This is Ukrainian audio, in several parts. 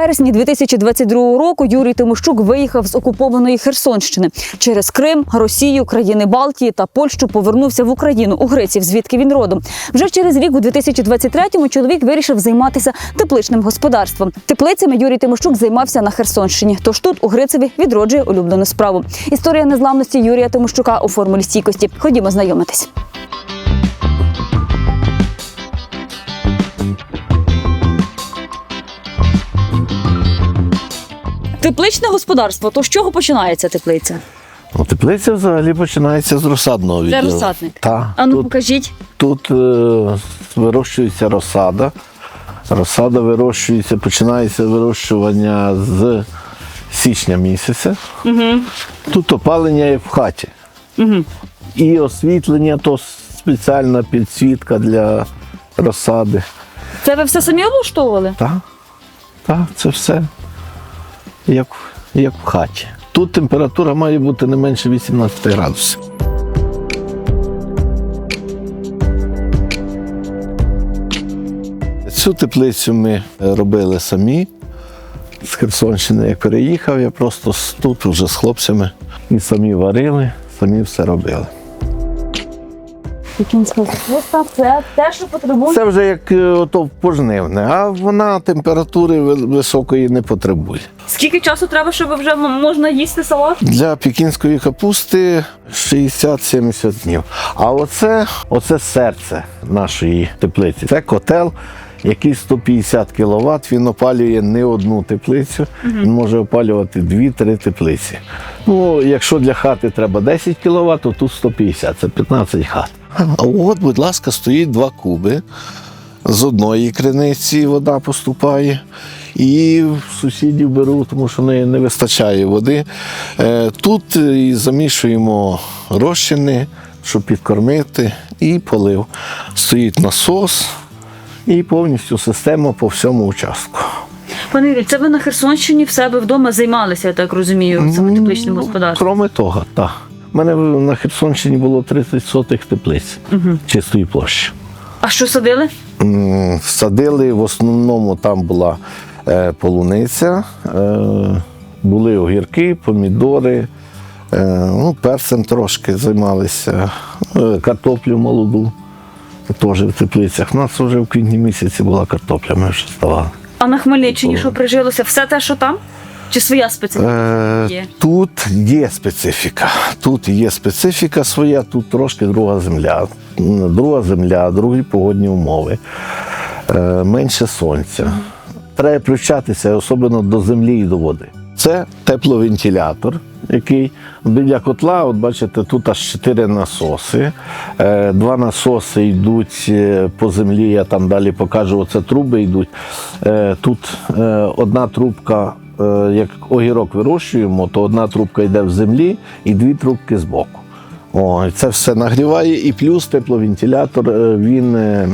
вересні 2022 року Юрій Тимощук виїхав з окупованої Херсонщини через Крим, Росію, країни Балтії та Польщу повернувся в Україну у Греців, звідки він родом. Вже через рік у 2023-му чоловік вирішив займатися тепличним господарством. Теплицями Юрій Тимощук займався на Херсонщині. Тож тут у Грицеві відроджує улюблену справу. Історія незламності Юрія Тимощука у формулі стійкості. Ходімо знайомитись. Тепличне господарство. То з чого починається теплиця? Ну, теплиця взагалі починається з розсадного відділу. розсадник. Так. А ну Тут, покажіть. тут е, вирощується розсада. Розсада вирощується, починається вирощування з січня місяця. Угу. Тут опалення як в хаті. Угу. І освітлення то спеціальна підсвітка для розсади. Це ви все самі облаштовували? Так, так, це все як, як в хаті. Тут температура має бути не менше 18 градусів. Цю теплицю ми робили самі. З Херсонщини, як переїхав, я просто тут вже з хлопцями і самі варили, самі все робили. Пекінська капуста це те, що потребує. Це вже як е, ото пожнивне, а вона температури високої не потребує. Скільки часу треба, щоб вже можна їсти салат? Для пекінської капусти 60-70 днів. А оце, оце серце нашої теплиці. Це котел, який 150 кВт, він опалює не одну теплицю, він може опалювати 2-3 теплиці. Ну, якщо для хати треба 10 кВт, то тут 150, це 15 хат. А от, будь ласка, стоїть два куби. З одної криниці вода поступає, і сусідів беру, тому що не, не вистачає води. Е, Тут і замішуємо розчини, щоб підкормити, і полив. Стоїть насос і повністю система по всьому участку. Пане Юрій, це ви на Херсонщині в себе вдома займалися, я так розумію, тепличним Ну, господарством. Кроме того, так. У мене на Херсонщині було 30 сотих теплиць чистої площі. А що садили? Садили в основному там була е, полуниця, е, були огірки, помідори, е, ну, перцем трошки займалися, е, картоплю молоду. Теж в теплицях. У нас вже в квітні місяці була картопля, ми вже ставали. А на Хмельниччині що прижилося? Все те, що там? Чи своя специфіка? Е, Є. Тут є специфіка. Тут є специфіка своя, тут трошки друга земля. Друга земля, другі погодні умови, е, менше сонця. Треба включатися, особливо до землі і до води. Це тепловентилятор, який біля котла, от бачите, тут аж чотири насоси. Е, Два насоси йдуть по землі, я там далі покажу, оце труби йдуть. Тут одна трубка як огірок вирощуємо, то одна трубка йде в землі і дві трубки збоку. О, це все нагріває, і плюс тепловентилятор е, він е,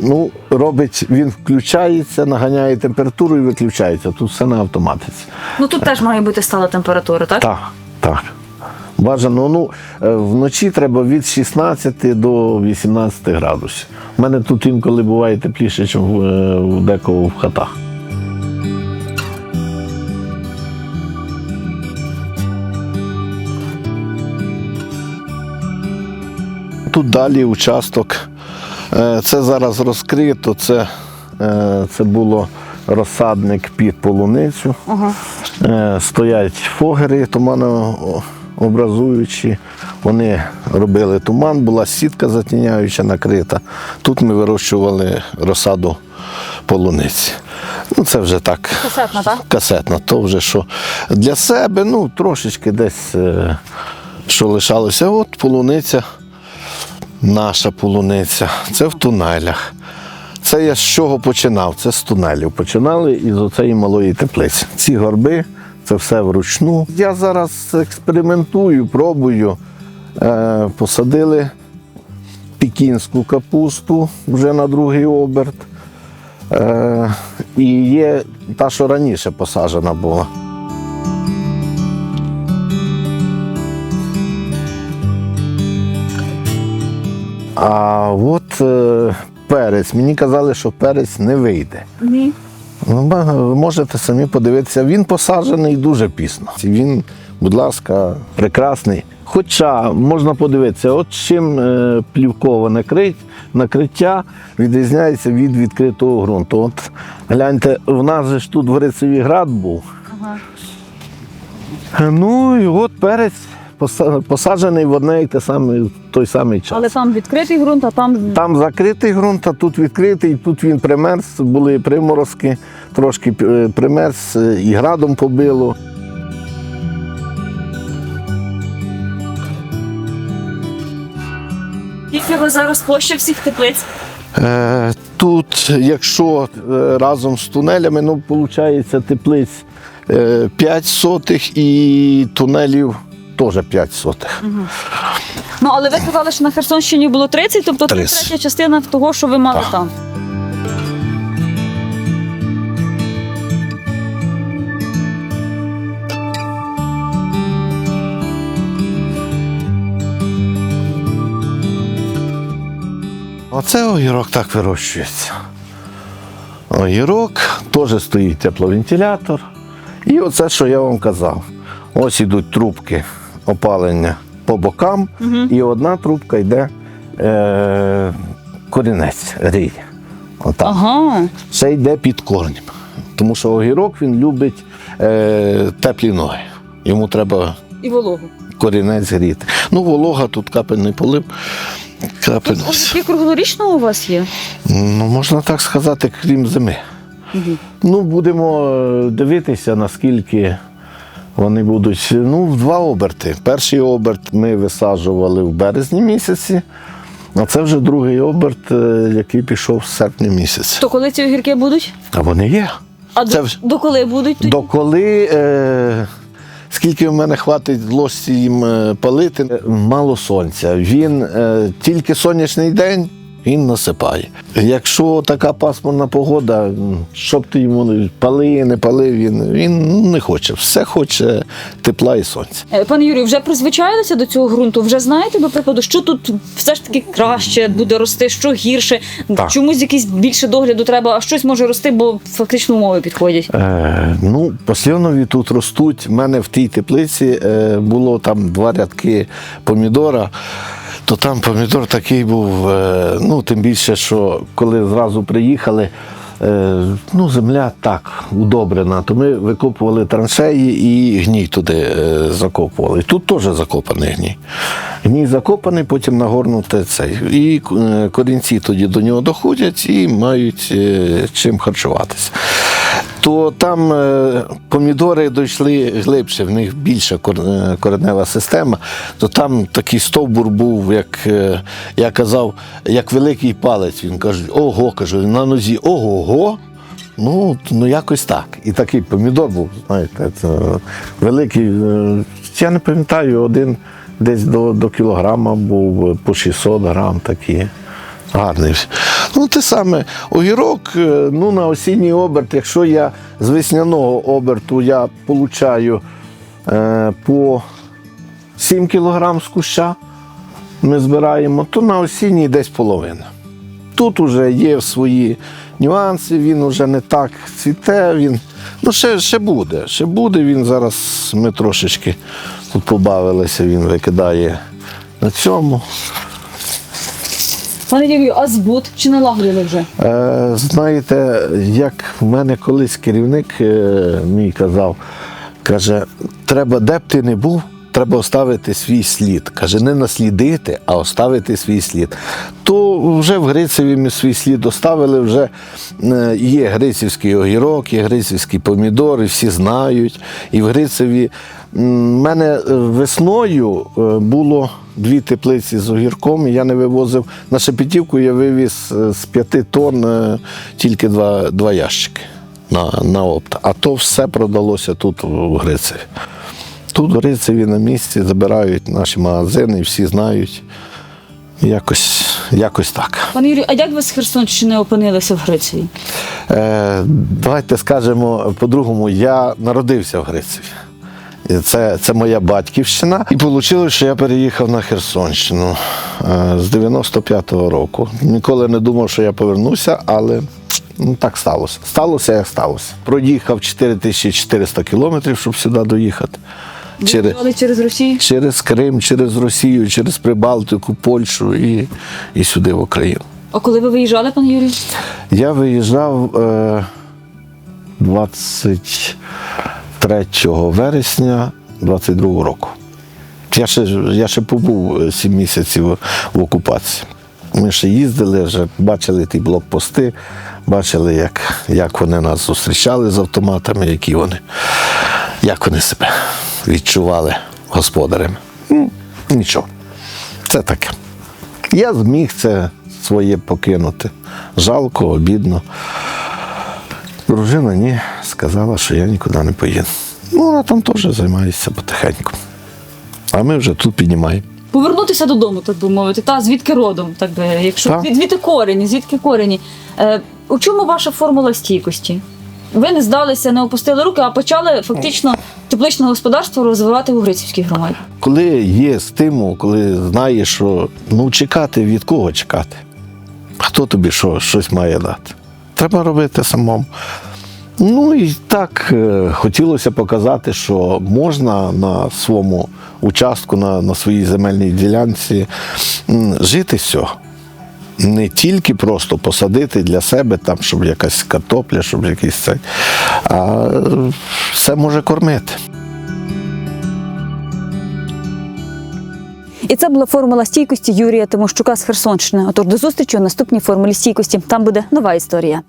ну, робить, він включається, наганяє температуру і виключається. Тут все на автоматиці. Ну тут теж має бути стала температура, так? Так, так. Бажано, ну е, вночі треба від 16 до 18 градусів. У мене тут інколи буває тепліше, ніж е, в декого в хатах. Тут далі участок. Е, Це зараз розкрито. Це, е, це було розсадник під полуницю. Е, Стоять фогери туманообразуючі. Вони робили туман, була сітка затіняюча накрита. Тут ми вирощували розсаду полуниці. Ну, це вже так. Касетна, так? Касетна, то вже що для себе, ну, трошечки десь що лишалося. От полуниця, наша полуниця, це в тунелях. Це я з чого починав? Це з тунелів. Починали із оцеї малої теплиці. Ці горби, це все вручну. Я зараз експериментую, пробую. Е, посадили пекінську капусту вже на другий оберт. Е, і є та, що раніше посаджена була. А от е, перець. Мені казали, що перець не вийде. Ні. Ну, Ви можете самі подивитися, він посаджений дуже пізно. Він, будь ласка, прекрасний. Хоча можна подивитися, от чим е, плівкове накрит, накриття відрізняється від відкритого ґрунту. От гляньте, в нас же ж тут в Грицеві град був. Е, Ну і от перець посаджений в одне і те саме, в той самий час. Але там відкритий ґрунт, а там Там закритий ґрунт, а тут відкритий, тут він примерз, були приморозки, трошки е, примерз е, і градом побило. Скільки ви зараз площа всіх теплиць? Е, Тут, якщо е, разом з тунелями, ну, виходить, теплиць 5 сотих і тунелів теж 5 сотих. Ну але ви казали, що на Херсонщині було 30, тобто це 30. третя частина того, що ви мали Так. там. Оце огірок так вирощується. Огірок, теж стоїть тепловентилятор. І оце, що я вам казав. Ось ідуть трубки опалення по бокам, і одна трубка йде е, корінець рій. Ага. Це йде під корнем. Тому що огірок він любить е, теплі ноги. Йому треба І вологу. корінець гріти. Ну, волога тут капельний полив. Капельний. Огірки круглорічного у вас є? Ну, можна так сказати, крім зими. Ну, будемо е, дивитися, наскільки вони будуть. Ну, в два оберти. Перший оберт ми висаджували в березні місяці, а це вже другий оберт, е, який пішов в серпні місяці. То коли ці огірки будуть? А вони є. А Це до, вже- до коли будуть? тоді? Доколи, е, скільки в мене хватить в ложці їм е, палити, е, мало сонця. Він е, тільки сонячний день. Він насипає. Якщо така пасмурна погода, щоб ти йому не- пали, не пали, він, він не хоче. Все хоче тепла і сонця. Е, Пане Юрію, вже призвичаїлися до цього ґрунту? Вже знаєте, до прикладу, що тут все ж таки краще буде рости, що гірше? Так. Чомусь якийсь більше догляду треба, а щось може рости, бо фактично умови підходять. Е, ну, послідовнові тут ростуть. У мене в тій теплиці е, було там два рядки помідора. То там помідор такий був, е, ну тим більше, що коли зразу приїхали, е, ну, земля так удобрена, то ми викопували траншеї і гній туди е, закопували. Тут теж закопаний гній. Гній закопаний, потім нагорнути цей. І корінці тоді до нього доходять і мають чим харчуватися то там е, помідори дійшли глибше, в них більша е, коренева система, то там такий стовбур був, як е, я казав, як великий палець. Він каже, ого, каже, на нозі, ого-го. Ну, ну якось так. І такий помідор був, знаєте, це великий. Я не пам'ятаю, один десь до, до кілограма був по 600 грам такі. Гарний. Ну, те саме, огірок, е, ну, на осінній оберт, якщо я з весняного оберту я получаю е, по 7 кг з куща, ми збираємо, то на осінній десь половина. Тут вже є свої нюанси, він вже не так цвіте, він. Ну, ще, ще буде, ще буде. Він зараз ми трошечки тут побавилися, він викидає на цьому. Пане Юрію, а збут чи налагодили вже? Е, знаєте, як в мене колись керівник е, мій казав, каже, треба, де б ти не був, треба оставити свій слід. Каже, не наслідити, а оставити свій слід. То вже в Грицеві ми свій слід оставили, вже е, є грицівський огірок, є грицівський помідор, і всі знають. І в Грицеві в мене е, весною е, було дві теплиці з огірком, я не вивозив на Шепетівку, я вивіз з п'яти тонн тільки два, два ящики на, на опт. А то все продалося тут в Грицеві. Тут в Грицеві на місці забирають наші магазини, всі знають. Якось, якось так. Пане Юрію, а як ви з Херсонщини опинилися в Греції? Е, давайте скажемо по-другому, я народився в Грицеві. Це, це моя батьківщина. І вийшло, що я переїхав на Херсонщину е, з 95-го року. Ніколи не думав, що я повернуся, але Ну, так сталося. Сталося, як сталося. Проїхав 4400 кілометрів, щоб сюди доїхати. Через, через Росію. через Крим, через Росію, через Прибалтику, Польщу і, і сюди в Україну. А коли ви виїжджали, пане Юрію? Я виїжджав е, 23 вересня 22 року. Я ще, я ще побув 7 місяців в окупації. Ми ще їздили, вже бачили ті блокпости, бачили, як, як вони нас зустрічали з автоматами, які вони, як вони себе відчували господарями. Ну, Нічого. Це таке. Я зміг це своє покинути. Жалко, обідно. Дружина ні, сказала, що я нікуди не поїду. Ну, вона там теж займається потихеньку. А ми вже тут піднімаємо. Повернутися додому, так би мовити, та звідки родом, так би, якщо Так. звідки корені, звідки корені. Е, у чому ваша формула стійкості? Ви не здалися, не опустили руки, а почали фактично тепличне господарство розвивати в Угрицівській громаді. Коли є стимул, коли знаєш, що ну чекати від кого чекати? Хто тобі що, щось має дати? Треба робити самому. Ну і так е, хотілося показати, що можна на своєму участку, на, на своїй земельній ділянці жити з цього. Не тільки просто посадити для себе, там, щоб якась картопля, щоб якийсь цей, а все може кормити. І це була формула стійкості Юрія Тимощука з Херсонщини. Отож до зустрічі у наступній формулі стійкості. Там буде нова історія.